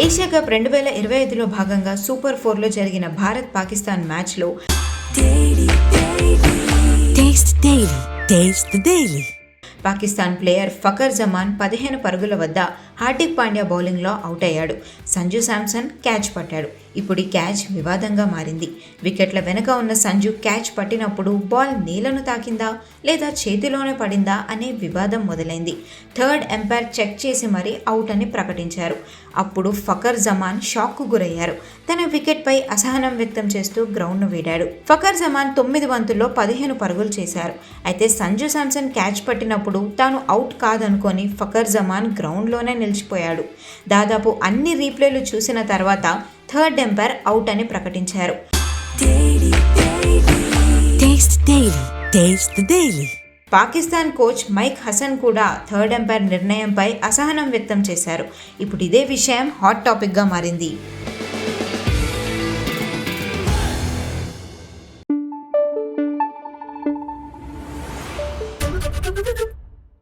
Asia cup రెండు వేల ఇరవై ఐదులో భాగంగా సూపర్ ఫోర్లో జరిగిన భారత్ పాకిస్తాన్ మ్యాచ్లో పాకిస్తాన్ ప్లేయర్ ఫకర్ జమాన్ పదిహేను పరుగుల వద్ద హార్దిక్ పాండ్యా బౌలింగ్లో అవుట్ అయ్యాడు. సంజు శాంసన్ క్యాచ్ పట్టాడు. ఇప్పుడు ఈ క్యాచ్ వివాదంగా మారింది. వికెట్ల వెనుక ఉన్న సంజు క్యాచ్ పట్టినప్పుడు బాల్ నీళ్ళను తాకిందా లేదా చేతిలోనే పడిందా అనే వివాదం మొదలైంది. థర్డ్ ఎంపైర్ చెక్ చేసి మరీ అవుట్ అని ప్రకటించారు. అప్పుడు ఫకర్ జమాన్ షాక్కు గురయ్యారు. తన వికెట్పై అసహనం వ్యక్తం చేస్తూ గ్రౌండ్ను వీడాడు. ఫకర్ జమాన్ తొమ్మిది వంతుల్లో పదిహేను పరుగులు చేశారు. అయితే సంజు శాంసన్ క్యాచ్ పట్టినప్పుడు తాను అవుట్ కాదనుకొని ఫకర్ జమాన్ గ్రౌండ్లోనే నిలిచిపోయాడు. దాదాపు అన్ని రీప్లేలు చూసిన తర్వాత థర్డ్ ఎంపైర్ అవుట్ అని ప్రకటించారు. పాకిస్తాన్ కోచ్ మైక్ హసన్ కూడా థర్డ్ ఎంపైర్ నిర్ణయంపై అసహనం వ్యక్తం చేశారు. ఇప్పుడు ఇదే విషయం హాట్ టాపిక్గా మారింది.